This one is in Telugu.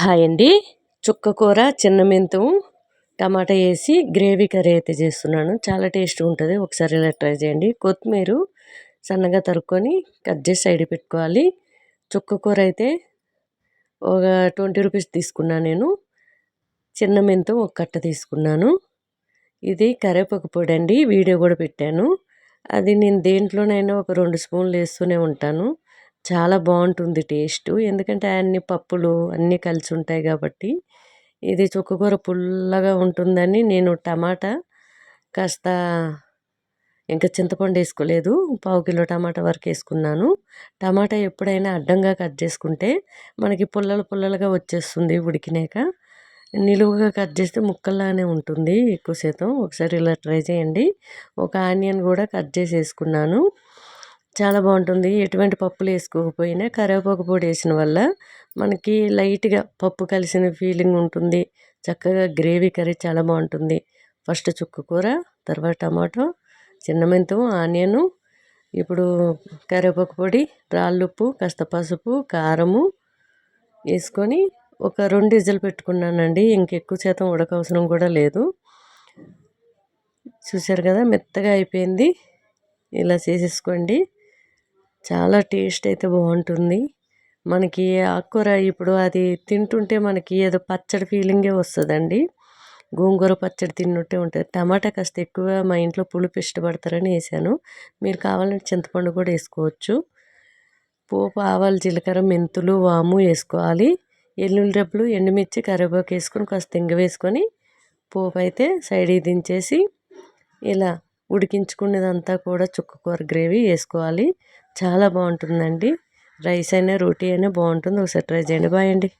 హాయ్ అండి. చుక్క కూర చిన్న మెంతం టమాటా వేసి గ్రేవీ కర్రీ అయితే చేస్తున్నాను. చాలా టేస్ట్గా ఉంటుంది. ఒకసారి ఇలా ట్రై చేయండి. కొత్తిమీర సన్నగా తరుక్కొని కట్ చేసి సైడ్ పెట్టుకోవాలి. చుక్క కూర అయితే ఒక ట్వంటీ రూపీస్ తీసుకున్నాను నేను. చిన్న మెంతం ఒక కట్ట తీసుకున్నాను. ఇది కరివేపాకు పొడి అండి. వీడియో కూడా పెట్టాను. అది నేను దేంట్లోనైనా ఒక రెండు స్పూన్లు వేస్తూనే ఉంటాను. చాలా బాగుంటుంది టేస్ట్. ఎందుకంటే అన్ని పప్పులు అన్నీ కలిసి ఉంటాయి కాబట్టి ఇది చుక్కకూర పుల్లగా ఉంటుందని నేను టమాటా కాస్త ఇంకా చింతపండు వేసుకోలేదు. పావు కిలో టమాటా వరకు వేసుకున్నాను. టమాటా ఎప్పుడైనా అడ్డంగా కట్ చేసుకుంటే మనకి పుల్లలు పుల్లలుగా వచ్చేస్తుంది ఉడికినాక. నిలువుగా కట్ చేస్తే ముక్కల్లానే ఉంటుంది ఎక్కువ శాతం. ఒకసారి ఇలా ట్రై చేయండి. ఒక ఆనియన్ కూడా కట్ చేసి వేసుకున్నాను. చాలా బాగుంటుంది. ఎటువంటి పప్పులు వేసుకోకపోయినా కరివేపాకు పొడి వేసిన వల్ల మనకి లైట్గా పప్పు కలిసిన ఫీలింగ్ ఉంటుంది. చక్కగా గ్రేవీ కర్రీ చాలా బాగుంటుంది. ఫస్ట్ చుక్క కూర తర్వాత టమాటో చిన్న మెంతం ఆనియను ఇప్పుడు కరివేపాకు పొడి రాళ్ళుప్పు కాస్త పసుపు కారము వేసుకొని ఒక రెండు ఇజ్జలు పెట్టుకున్నానండి. ఇంకెక్కువ శాతం ఉడకవసరం కూడా లేదు. చూశారు కదా మెత్తగా అయిపోయింది. ఇలా చేసేసుకోండి. చాలా టేస్ట్ అయితే బాగుంటుంది. మనకి ఆకుకూర ఇప్పుడు అది తింటుంటే మనకి ఏదో పచ్చడి ఫీలింగే వస్తుందండి. గోంగూర పచ్చడి తిన్నట్టే ఉంటుంది. టమాటా కాస్త ఎక్కువ మా ఇంట్లో పులుపు ఇష్టపడతారని వేసాను. మీరు కావాలంటే చింతపండు కూడా వేసుకోవచ్చు. పోపు ఆవాలు జీలకర్ర మెంతులు వాము వేసుకోవాలి. ఎల్లుల్లి డబ్బులు ఎండుమిర్చి కరివేపాకు వేసుకొని కాస్త ఇంగ వేసుకొని పోపు అయితే సైడ్కి దించేసి ఇలా ఉడికించుకునేదంతా కూడా చుక్కకూర గ్రేవీ వేసుకోవాలి. చాలా బాగుంటుందండి. రైస్ అయినా రోటీ అయినా బాగుంటుంది. ఒకసారి ట్రై చేయండి. బాయ్ అండి.